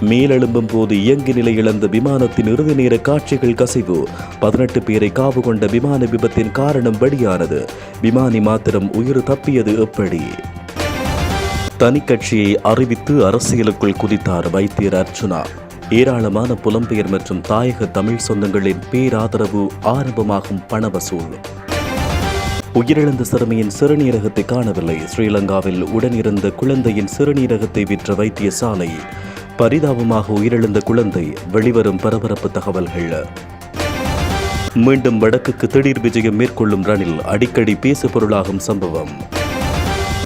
மேலெழும்பும் போது இயங்கு நிலை இழந்த விமானத்தின் இறுதி நேர காட்சிகள் கசிவு. பதினெட்டு பேரை காவு கொண்ட விமான விபத்தின் காரணம் வெளியானது. விமானி மாத்திரம் உயிர் தப்பியது எப்படி? தனிக்கட்சியை அறிவித்து அரசியலுக்குள் குதித்தார் வைத்தியர் அர்ச்சுனா ஏராளமான புலம்பெயர் மற்றும் தாயக தமிழ் சொந்தங்களின் பேராதரவு ஆரம்பமாகும் பண வசூல் உயிரிழந்த சிறுமியின் சிறுநீரகத்தை காணவில்லை. ஸ்ரீலங்காவில் உடனிருந்த குழந்தையின் சிறுநீரகத்தை விற்ற வைத்தியசாலை. பரிதாபமாக உயிரிழந்த குழந்தை வெளிவரும் பரபரப்பு தகவல்கள். மீண்டும் வடக்குக்கு திடீர் விஜயம் மேற்கொள்ளும் ரணில் அடிக்கடி பேசு பொருளாகும் சம்பவம்.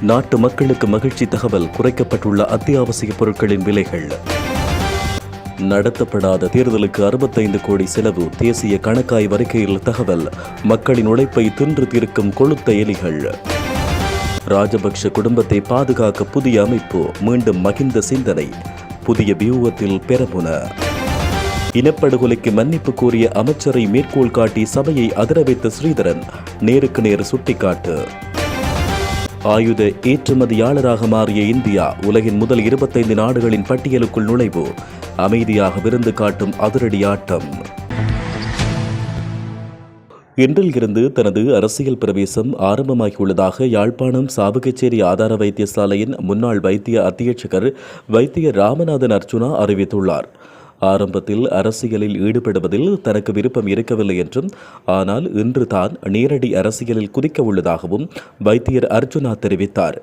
நாட்டு மக்களுக்கு மகிழ்ச்சி தகவல் குறைக்கப்பட்டுள்ள அத்தியாவசிய பொருட்களின் விலைகள். நடத்தப்படாத தேர்தலுக்கு அறுபத்தைந்து கோடி செலவு தேசிய கணக்காய் அறிக்கையில் தகவல் மக்களின் உழைப்பை தின்று தீர்க்கும் கொளுத்த எலிகள். ராஜபக்ஷ குடும்பத்தை பாதுகாக்க புதிய அமைப்பு மீண்டும் மகிந்த சிந்தனை. புதிய வியூகத்தில் பெறமுன இனப்படுகொலைக்கு மன்னிப்பு கோரிய அமைச்சரை மேற்கோள் காட்டி சபையை அதிர வைத்த ஸ்ரீதரன் நேருக்கு நேர் சுட்டிக்காட்டு. ஆயுத ஏற்றுமதியாளராக மாறிய இந்தியா உலகின் முதல் இருபத்தைந்து நாடுகளின் பட்டியலுக்குள் நுழைவு. அமைதியாக விருந்து காட்டும் அதிரடி ஆட்டம். இன்றில் இருந்து தனது அரசியல் பிரவேசம் ஆரம்பமாகியுள்ளதாக யாழ்ப்பாணம் சாபகச்சேரி ஆதார வைத்தியசாலையின் முன்னாள் வைத்திய அத்தியட்சகர் வைத்திய ராமநாதன் அர்ச்சுனா அறிவித்துள்ளார். ஆரம்பத்தில் அரசியலில் ஈடுபடுவதில் தனக்கு விருப்பம் இருக்கவில்லை என்றும் ஆனால் இன்று தான் நேரடி அரசியலில் குதிக்க உள்ளதாகவும் வைத்தியர் அர்ஜுனா தெரிவித்தார்.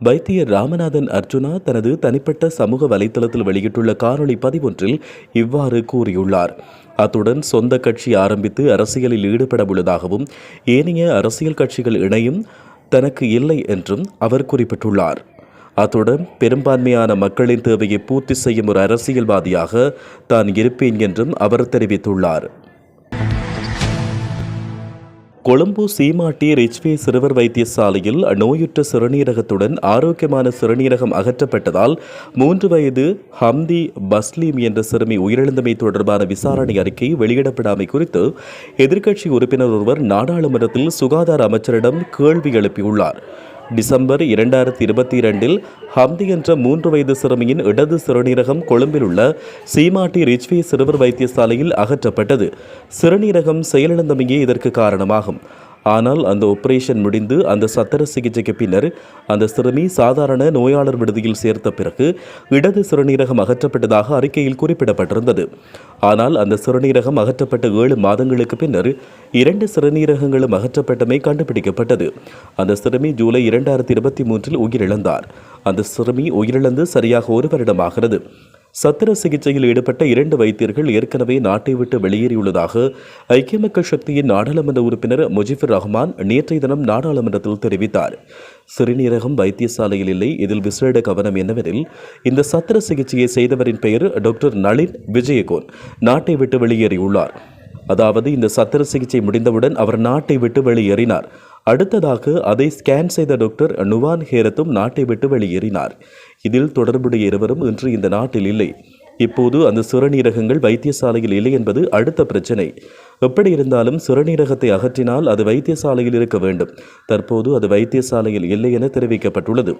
வைத்தியர் ராமநாதன் அர்ஜுனா தனது தனிப்பட்ட சமூக வலைதளத்தில் வெளியிட்டுள்ள காணொலி பதிவொன்றில் இவ்வாறு கூறியுள்ளார். அத்துடன் சொந்த கட்சி ஆரம்பித்து அரசியலில் ஈடுபட உள்ளதாகவும் ஏனைய அரசியல் கட்சிகள் இணையும் தனக்கு இல்லை என்றும் அவர் குறிப்பிட்டுள்ளார். அத்துடன் பெரும்பான்மையான மக்களின் தேவையை பூர்த்தி செய்யும் ஒரு அரசியல்வாதியாக தான் இருப்பேன் என்றும் அவர் தெரிவித்துள்ளார். கொழும்பு சீமாட்டி ரிச்வே சிறுவர் வைத்தியசாலையில் நோயுற்ற சிறுநீரகத்துடன் ஆரோக்கியமான சிறுநீரகம் அகற்றப்பட்டதால் மூன்று வயது ஹம்தி பஸ்லீம் என்ற சிறுமி உயிரிழந்தமை தொடர்பான விசாரணை அறிக்கை வெளியிடப்படாமை குறித்து எதிர்க்கட்சி உறுப்பினர் ஒருவர் நாடாளுமன்றத்தில் சுகாதார அமைச்சரிடம் கேள்வி எழுப்பியுள்ளார். டிசம்பர் இரண்டாயிரத்தி இருபத்தி இரண்டில் ஹம்தி என்ற மூன்று வயது சிறுமியின் இடது சிறுநீரகம் கொழும்பில் உள்ள சீமாட்டி ரிச்வே சிறுவர் வைத்தியசாலையில் அகற்றப்பட்டது. சிறுநீரகம் செயலிழந்தமையே இதற்கு காரணமாகும். ஆனால் அந்த ஆபரேஷன் முடிந்து அந்த சத்திர சிகிச்சைக்கு பின்னர் அந்த சிறுமி சாதாரண நோயாளர் விடுதியில் சேர்த்த பிறகு இடது சிறுநீரகம் அகற்றப்பட்டதாக அறிக்கையில் குறிப்பிடப்பட்டிருந்தது. ஆனால் அந்த சிறுநீரகம் அகற்றப்பட்ட ஏழு மாதங்களுக்கு பின்னர் இரண்டு சிறுநீரகங்களும் அகற்றப்பட்டமை கண்டுபிடிக்கப்பட்டது. அந்த சிறுமி ஜூலை இரண்டாயிரத்தி இருபத்தி மூன்றில் உயிரிழந்தார். அந்த சிறுமி உயிரிழந்து சரியாக ஒரு வருடமாகிறது. சத்திர சிகிச்சையில் ஈடுபட்ட இரண்டு வைத்தியர்கள் ஏற்கனவே நாட்டை விட்டு வெளியேறியுள்ளதாக ஐக்கிய மக்கள் சக்தியின் நாடாளுமன்ற உறுப்பினர் முஜிபுர் ரஹ்மான் நேற்றைய தினம் நாடாளுமன்றத்தில் தெரிவித்தார். சிறுநீரகம் வைத்தியசாலையில் இல்லை. இதில் விசேட கவனம் என்னவெனில் இந்த சத்திர சிகிச்சையை செய்தவரின் பெயர் டாக்டர் நளின் விஜயகோன் நாட்டை விட்டு வெளியேறியுள்ளார். அதாவது இந்த சத்திர சிகிச்சை முடிந்தவுடன் அவர் நாட்டை விட்டு வெளியேறினார். அடுத்ததாக அதை ஸ்கேன் செய்த டாக்டர் நுவான் ஹேரத்தும் நாட்டை விட்டு வெளியேறினார். இதில் தொடர்புடைய இருவரும் இன்று இந்த நாட்டில் இல்லை. இப்போது அந்த சுரநீரகங்கள் வைத்தியசாலையில் இல்லை என்பது அடுத்த பிரச்சனை. எப்படி இருந்தாலும் சுரநீரகத்தை அகற்றினால் அது வைத்தியசாலையில் இருக்க வேண்டும். தற்போது அது வைத்தியசாலையில் இல்லை என தெரிவிக்கப்பட்டுள்ளது.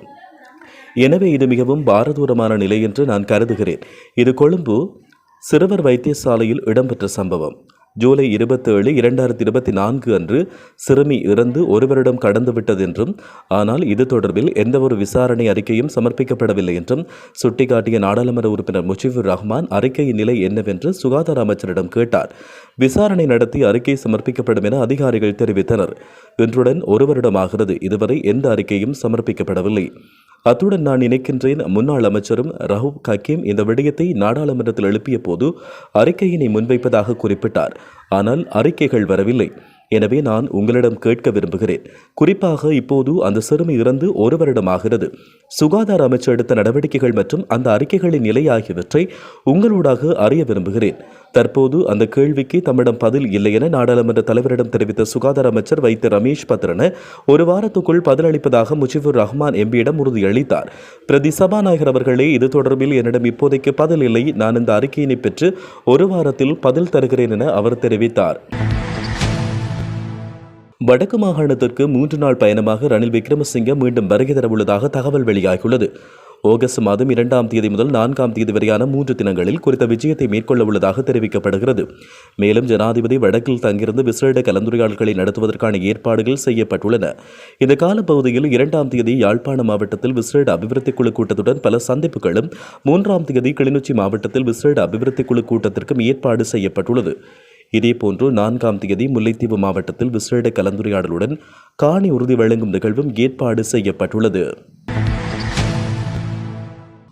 எனவே இது மிகவும் பாரதூரமான நிலை என்று நான் கருதுகிறேன். இது கொழும்பு சிறுவர் வைத்தியசாலையில் இடம்பெற்ற சம்பவம். ஜூலை இருபத்தேழு இரண்டாயிரத்தி இருபத்தி நான்கு அன்று சிறுமி இறந்து ஒரு வருடம் கடந்துவிட்டது என்றும் ஆனால் இது தொடர்பில் எந்தவொரு விசாரணை அறிக்கையும் சமர்ப்பிக்கப்படவில்லை என்றும் சுட்டிக்காட்டிய நாடாளுமன்ற உறுப்பினர் முஜிபுர் ரஹ்மான் அறிக்கையின் நிலை என்னவென்று சுகாதார அமைச்சரிடம் கேட்டார். விசாரணை நடத்தி அறிக்கை சமர்ப்பிக்கப்படும் என அதிகாரிகள் தெரிவித்தனர். இன்றுடன் ஒரு வருடமாகிறது. இதுவரை எந்த அறிக்கையும் சமர்ப்பிக்கப்படவில்லை. அத்துடன் நான் நினைக்கின்றேன் முன்னாள் அமைச்சரும் ரஹூப் ஹக்கீம் இந்த விடயத்தை நாடாளுமன்றத்தில் எழுப்பிய போது அறிக்கையினை முன்வைப்பதாக குறிப்பிட்டார். ஆனால் அறிக்கைகள் வரவில்லை. எனவே நான் உங்களிடம் கேட்க விரும்புகிறேன். குறிப்பாக இப்போது அந்த சிறுமி இறந்து ஒரு வருடமாகிறது. சுகாதார அமைச்சர் எடுத்த நடவடிக்கைகள் மற்றும் அந்த அறிக்கைகளின் நிலை ஆகியவற்றை உங்களூடாக அறிய விரும்புகிறேன். தற்போது அந்த கேள்விக்கு தம்மிடம் பதில் இல்லை என நாடாளுமன்ற தலைவரிடம் தெரிவித்த சுகாதார அமைச்சர் வைத்த ரமேஷ் பத்ரன ஒரு வாரத்துக்குள் பதிலளிப்பதாக முஜிபுர் ரஹ்மான் எம்பியிடம் உறுதியளித்தார். பிரதி சபாநாயகர் அவர்களே இது தொடர்பில் என்னிடம் இப்போதைக்கு பதில் இல்லை. நான் இந்த அறிக்கையினை பெற்று ஒரு வாரத்தில் பதில் தருகிறேன் என அவர் தெரிவித்தார். வடக்கு மாகாணத்திற்கு மூன்று நாள் பயணமாக ரணில் விக்ரமசிங்க மீண்டும் வருகை தரவுள்ளதாக தகவல் வெளியாகியுள்ளது. ஆகஸ்ட் மாதம் இரண்டாம் தேதி முதல் நான்காம் தேதி வரையான மூன்று தினங்களில் குறித்த விஜயத்தை மேற்கொள்ள உள்ளதாக தெரிவிக்கப்படுகிறது. மேலும் ஜனாதிபதி வடக்கில் தங்கியிருந்து விசேட கலந்துரையாடல்களை நடத்துவதற்கான ஏற்பாடுகள் செய்யப்பட்டுள்ளன. இந்த காலப்பகுதியில் இரண்டாம் தேதி யாழ்ப்பாண மாவட்டத்தில் விசேட அபிவிருத்தி குழு கூட்டத்துடன் பல சந்திப்புகளும் மூன்றாம் தேதி கிளிநொச்சி மாவட்டத்தில் விசேட அபிவிருத்தி குழு கூட்டத்திற்கும் ஏற்பாடு செய்யப்பட்டுள்ளது. இதேபோன்று நான்காம் தேதி முல்லைத்தீவு மாவட்டத்தில் விசேட கலந்துரையாடலுடன் காணி உறுதி வழங்கும் நிகழ்வும் ஏற்பாடு செய்யப்பட்டுள்ளது.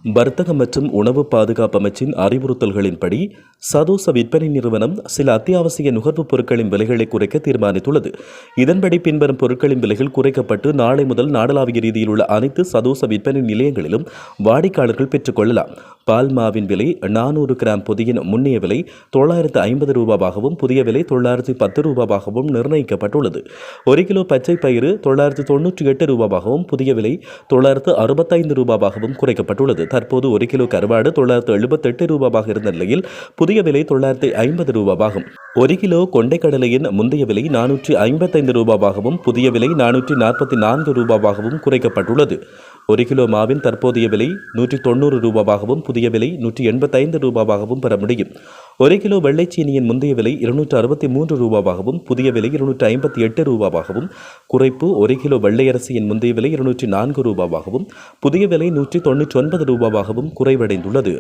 வர்த்தக மற்றும் உணவு பாதுகாப்பு அமைச்சின் அறிவுறுத்தல்களின்படி சதோச விற்பனை நிறுவனம் சில அத்தியாவசிய நுகர்வுப் பொருட்களின் விலைகளை குறைக்க தீர்மானித்துள்ளது. இதன்படி பின்வரும் பொருட்களின் விலைகள் குறைக்கப்பட்டு நாளை முதல் நாடளாவிய ரீதியில் உள்ள அனைத்து சதோச விற்பனை நிலையங்களிலும் வாடிக்கையாளர்கள் பெற்றுக்கொள்ளலாம் பால் மாவின் விலை நானூறு கிராம் புதியின் முன்னைய விலை தொள்ளாயிரத்து ஐம்பது ரூபாவாகவும் புதிய விலை தொள்ளாயிரத்து பத்து ரூபாவாகவும் நிர்ணயிக்கப்பட்டுள்ளது. ஒரு கிலோ பச்சை பயிறு தொள்ளாயிரத்து தொன்னூற்றி எட்டு ரூபாவாகவும் புதிய விலை தொள்ளாயிரத்து அறுபத்தைந்து ரூபாவாகவும் குறைக்கப்பட்டுள்ளது. தற்போது ஒரு கிலோ கருவாடு தொள்ளாயிரத்து எழுபத்தெட்டு ரூபாவாக இருந்த நிலையில் புதிய விலை தொள்ளாயிரத்து ஐம்பது ரூபாவாகும். ஒரு கிலோ கொண்டைக்கடலையின் முந்தைய விலை நானூற்றி ஐம்பத்தைந்து ரூபாவாகவும் புதிய விலை நானூற்றி நாற்பத்தி நான்கு ரூபாவாகவும் குறைக்கப்பட்டுள்ளது. ஒரு கிலோ மாவின் தற்போதைய விலை நூற்றி தொண்ணூறு ரூபாவாகவும் புதிய விலை நூற்றி எண்பத்தைந்து ரூபாவாகவும் பெற முடியும். ஒரு கிலோ வெள்ளைச்சீனியின் முந்தைய விலை இருநூற்று அறுபத்தி மூன்று ரூபாவாகவும் புதிய விலை இருநூற்று ஐம்பத்தி எட்டு ரூபாவாகவும் குறைப்பு ஒரு கிலோ வெள்ளையரசியின் முந்தைய விலை இருநூற்றி நான்கு ரூபாவாகவும் புதிய விலை நூற்றி தொன்னூற்றி ஒன்பது ரூபாவாகவும் குறைவடைந்துள்ளது.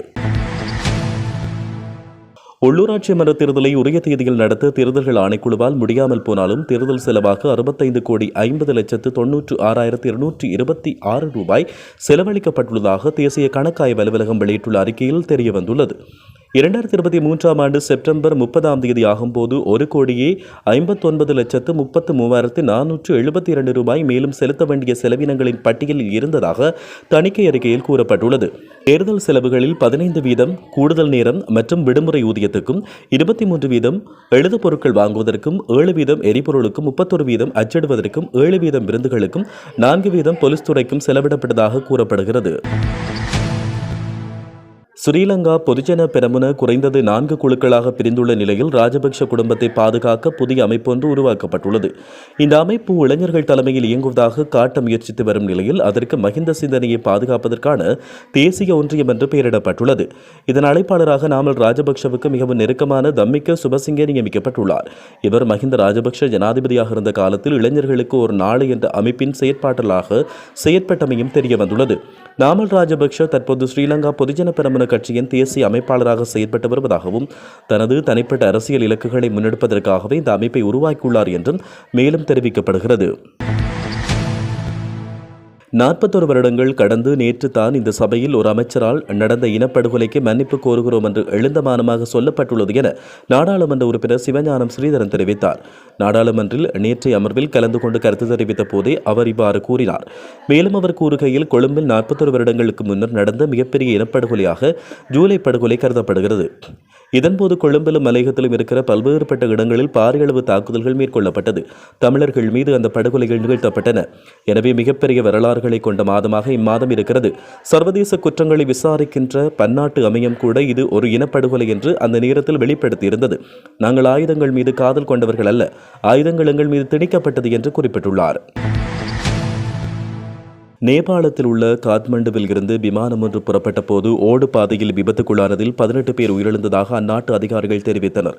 உள்ளூராட்சி மன்ற தேர்தலை உரிய தேதியில் நடத்த தேர்தல்கள் ஆணைக்குழுவால் முடியாமல் போனாலும் தேர்தல் செலவாக அறுபத்தைந்து கோடி ஐம்பது லட்சத்து தொன்னூற்று ஆறாயிரத்து இருநூற்றி இருபத்தி ஆறு ரூபாய் செலவழிக்கப்பட்டுள்ளதாக தேசிய கணக்காய்வு அலுவலகம் வெளியிட்டுள்ள அறிக்கையில் தெரியவந்துள்ளது. இரண்டாயிரத்தி இருபத்தி மூன்றாம் ஆண்டு செப்டம்பர் முப்பதாம் தேதி ஆகும்போது ஒரு கோடியே ஐம்பத்தொன்பது லட்சத்து முப்பத்து மூவாயிரத்து நானூற்று எழுபத்தி இரண்டு ரூபாய் மேலும் செலுத்த வேண்டிய செலவினங்களின் பட்டியலில் இருந்ததாக தணிக்கை அறிக்கையில் கூறப்பட்டுள்ளது. தேர்தல் செலவுகளில் பதினைந்து வீதம் கூடுதல் நேரம் மற்றும் விடுமுறை ஊதியத்துக்கும் இருபத்தி மூன்று வீதம் எழுது பொருட்கள் வாங்குவதற்கும் ஏழு வீதம் எரிபொருளுக்கும் முப்பத்தொரு வீதம் அச்சிடுவதற்கும் ஏழு வீதம் விருந்துகளுக்கும் நான்கு வீதம் போலீஸ் துறைக்கும் செலவிடப்பட்டதாக கூறப்படுகிறது. ஸ்ரீலங்கா பொதுஜன பெரமுன குறைந்தது நான்கு குழுக்களாக பிரிந்துள்ள நிலையில் ராஜபக்ஷ குடும்பத்தை பாதுகாக்க புதிய அமைப்பொன்று உருவாக்கப்பட்டுள்ளது. இந்த அமைப்பு இளைஞர்கள் தலைமையில் இயங்குவதாக காட்ட முயற்சித்து வரும் நிலையில் அதற்கு மகிந்த சிந்தனையை பாதுகாப்பதற்கான தேசிய ஒன்றியம் என்று பெயரிடப்பட்டுள்ளது. இதன் அழைப்பாளராக நாமல் ராஜபக்ஷவுக்கு மிகவும் நெருக்கமான தம்மிக்க சுபசிங்கே நியமிக்கப்பட்டுள்ளார். இவர் மஹிந்த ராஜபக்ஷ ஜனாதிபதியாக இருந்த காலத்தில் இளைஞர்களுக்கு ஒரு நாளை என்ற அமைப்பின் செயற்பாட்டலாக செயற்பட்டமையும் தெரிய வந்துள்ளது நாமல் ராஜபக்ஷ தற்போது ஸ்ரீலங்கா பொதுஜன பெரமுன கட்சியின் தேசிய அமைப்பாளராக செயற்பட்டு வருவதாகவும் தனது தனிப்பட்ட அரசியல் இலக்குகளை முன்னெடுப்பதற்காகவே இந்த அமைப்பை உருவாக்கியுள்ளார் என்றும் மேலும் தெரிவிக்கப்படுகிறது. நாற்பத்தொரு வருடங்கள் கடந்து நேற்று தான் இந்த சபையில் ஒரு அமைச்சரால் நடந்த இனப்படுகொலைக்கு மன்னிப்பு கோருகிறோம் என்று எழுந்தமானமாக சொல்லப்பட்டுள்ளது என நாடாளுமன்ற உறுப்பினர் சிவஞானம் ஸ்ரீதரன் தெரிவித்தார். நாடாளுமன்றில் நேற்றைய அமர்வில் கலந்து கொண்டு கருத்து தெரிவித்த போதே அவர் இவ்வாறு கூறினார். மேலும் அவர் கூறுகையில் கொழும்பில் நாற்பத்தொரு வருடங்களுக்கு முன்னர் நடந்த மிகப்பெரிய இனப்படுகொலையாக ஜூலை படுகொலை கருதப்படுகிறது. இதன்போது கொழும்பிலும் மலையகத்திலும் இருக்கிற பல்வேறுபட்ட இடங்களில் பாரியளவு தாக்குதல்கள் மேற்கொள்ளப்பட்டது. தமிழர்கள் மீது அந்த படுகொலைகள் நிகழ்த்தப்பட்டன. எனவே மிகப்பெரிய வரலாறுகளை கொண்ட மாதமாக இம்மாதம் இருக்கிறது. சர்வதேச குற்றங்களை விசாரிக்கின்ற பன்னாட்டு அமையம் கூட இது ஒரு இனப்படுகொலை என்று அந்த நேரத்தில் வெளிப்படுத்தியிருந்தது. நாங்கள் ஆயுதங்கள் மீது காதல் கொண்டவர்கள் அல்ல. ஆயுதங்கள் எங்கள் மீது திணிக்கப்பட்டது என்று குறிப்பிட்டுள்ளார். நேபாளத்தில் உள்ள காத்மண்டுவில் இருந்து விமானம் ஒன்று புறப்பட்ட போது ஓடு பாதையில் விபத்துக்குள்ளானதில் பதினெட்டு பேர் உயிரிழந்ததாக அந்நாட்டு அதிகாரிகள் தெரிவித்தனர்.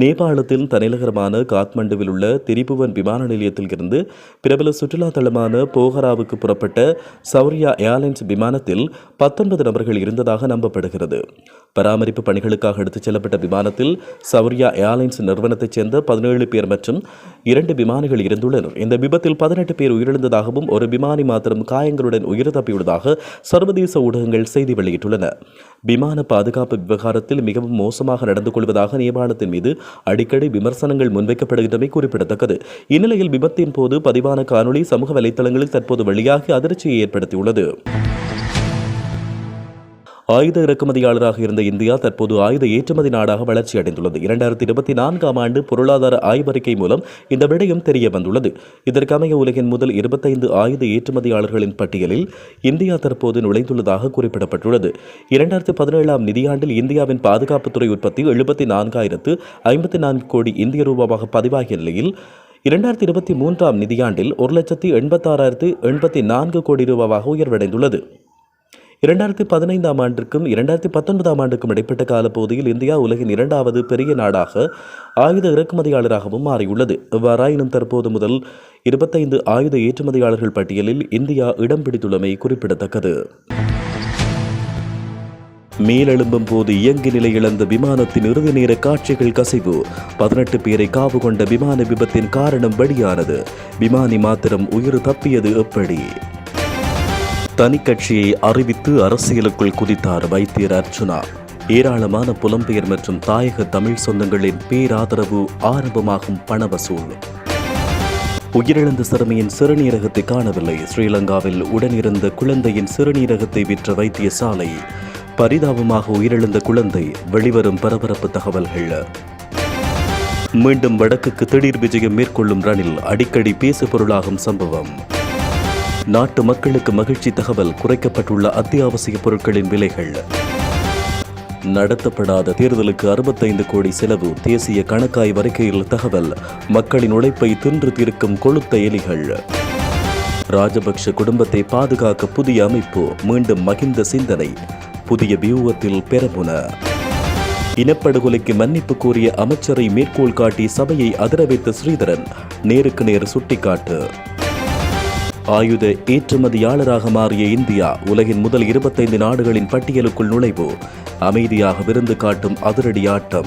நேபாளத்தின் தலைநகரமான காத்மண்டுவில் உள்ள திரிபுவன் விமான நிலையத்தில் இருந்து பிரபல சுற்றுலா தளமான போகராவுக்கு புறப்பட்ட சௌரியா ஏர்லைன்ஸ் விமானத்தில் பத்தொன்பது நபர்கள் இருந்ததாக நம்பப்படுகிறது. பராமரிப்பு பணிகளுக்காக எடுத்துச் செல்லப்பட்ட விமானத்தில் சௌரியா ஏர்லைன்ஸ் நிறுவனத்தைச் சேர்ந்த பதினேழு பேர் மற்றும் இரண்டு விமானிகள் இருந்துள்ளனர். இந்த விபத்தில் பதினெட்டு பேர் உயிரிழந்ததாகவும் ஒரு விமானி மாத்திரம் காயங்களுடன் உயிர் தப்பியுள்ளதாக சர்வதேச ஊடகங்கள் செய்தி வெளியிட்டுள்ளன. விமான பாதுகாப்பு விவகாரத்தில் மிகவும் மோசமாக நடந்து கொள்வதாக நேபாளத்தின் மீது அடிக்கடி விமர்சனங்கள் முன்வைக்கப்படுகின்றமை குறிப்பிடத்தக்கது. இந்நிலையில் விபத்தின் போது பதிவான காணொளி சமூக வலைத்தளங்களில் தற்போது வெளியாகி அதிர்ச்சியை ஏற்படுத்தியுள்ளது. ஆயுத இறக்குமதியாளராக இருந்த இந்தியா தற்போது ஆயுத ஏற்றுமதி நாடாக வளர்ச்சி அடைந்துள்ளது இரண்டாயிரத்தி இருபத்தி நான்காம் ஆண்டு பொருளாதார ஆய்வறிக்கை மூலம் இந்த விடயம் தெரிய வந்துள்ளது. இதற்கமைய உலகின் முதல் இருபத்தைந்து ஆயுத ஏற்றுமதியாளர்களின் பட்டியலில் இந்தியா தற்போது நுழைந்துள்ளதாக குறிப்பிடப்பட்டுள்ளது. இரண்டாயிரத்தி பதினேழாம் நிதியாண்டில் இந்தியாவின் பாதுகாப்புத்துறை உற்பத்தி எழுபத்தி நான்காயிரத்து ஐம்பத்தி நான்கு கோடி இந்திய ரூபாவாக பதிவாகிய நிலையில் இரண்டாயிரத்தி இருபத்தி மூன்றாம் நிதியாண்டில் ஒரு லட்சத்தி எண்பத்தாறாயிரத்து எண்பத்தி நான்கு கோடி ரூபாவாக உயர்வடைந்துள்ளது. இரண்டாயிரத்தி பதினைந்தாம் ஆண்டிற்கும் இரண்டாயிரத்தி பத்தொன்பதாம் ஆண்டுக்கும் இடைப்பட்ட காலப்பகுதியில் இந்தியா உலகின் இரண்டாவது பெரிய நாடாக ஆயுத இறக்குமதியாளராகவும் மாறியுள்ளது. இவ்வாறாயினும் தற்போது முதல் இருபத்தைந்து ஆயுத ஏற்றுமதியாளர்கள் பட்டியலில் இந்தியா இடம் பிடித்துள்ளமை குறிப்பிடத்தக்கது. மேலெழும்பும் போது இயங்கு நிலை இழந்த விமானத்தின் இறுதி நேர காட்சிகள் கசிவு. பதினெட்டு பேரை காவு கொண்ட விமான விபத்தின் காரணம் வெளியானது. விமானி மாத்திரம் உயிர் தப்பியது எப்படி? தனி கட்சியை அறிவித்து அரசியலுக்குள் குதித்தார் வைத்தியர் அர்ச்சுனா ஏராளமான புலம்பெயர் மற்றும் தாயக தமிழ் சொந்தங்களின் பேராதரவு ஆரம்பமாகும் பண வசூல் உயிரிழந்த சிறுமியின் சிறுநீரகத்தை காணவில்லை. ஸ்ரீலங்காவில் உடனிருந்த குழந்தையின் சிறுநீரகத்தை விற்ற வைத்தியசாலை பரிதாபமாக உயிரிழந்த குழந்தை வெளிவரும் பரபரப்பு தகவல்கள். மீண்டும் வடக்குக்கு திடீர் விஜயம் மேற்கொள்ளும் ரணில் அடிக்கடி பேசு பொருளாகும் சம்பவம். நாட்டு மக்களுக்கு மகிழ்ச்சி தகவல் குறைக்கப்பட்டுள்ள அத்தியாவசிய பொருட்களின் விலைகள். நடத்தப்படாத தேர்தலுக்கு அறுபத்தைந்து கோடி செலவு தேசிய கணக்காய் வரிக்கையில் தகவல் மக்களின் உழைப்பை தின்று தீர்க்கும் கொளுத்த எலிகள். ராஜபக்ஷ குடும்பத்தை பாதுகாக்க புதிய அமைப்பு மீண்டும் மகிந்த சிந்தனை புதிய வியூகத்தில் பெறமுன இனப்படுகொலைக்கு மன்னிப்பு கோரிய அமைச்சரை மேற்கோள் காட்டி சபையை அதிர வைத்த ஸ்ரீதரன் நேருக்கு நேர் சுட்டிக்காட்டு. ஆயுத ஏற்றுமதியாளராக மாறிய இந்தியா உலகின் முதல் இருபத்தைந்து நாடுகளின் பட்டியலுக்குள் நுழைவு. அமைதியாக விருந்து காட்டும் அதிரடி ஆட்டம்.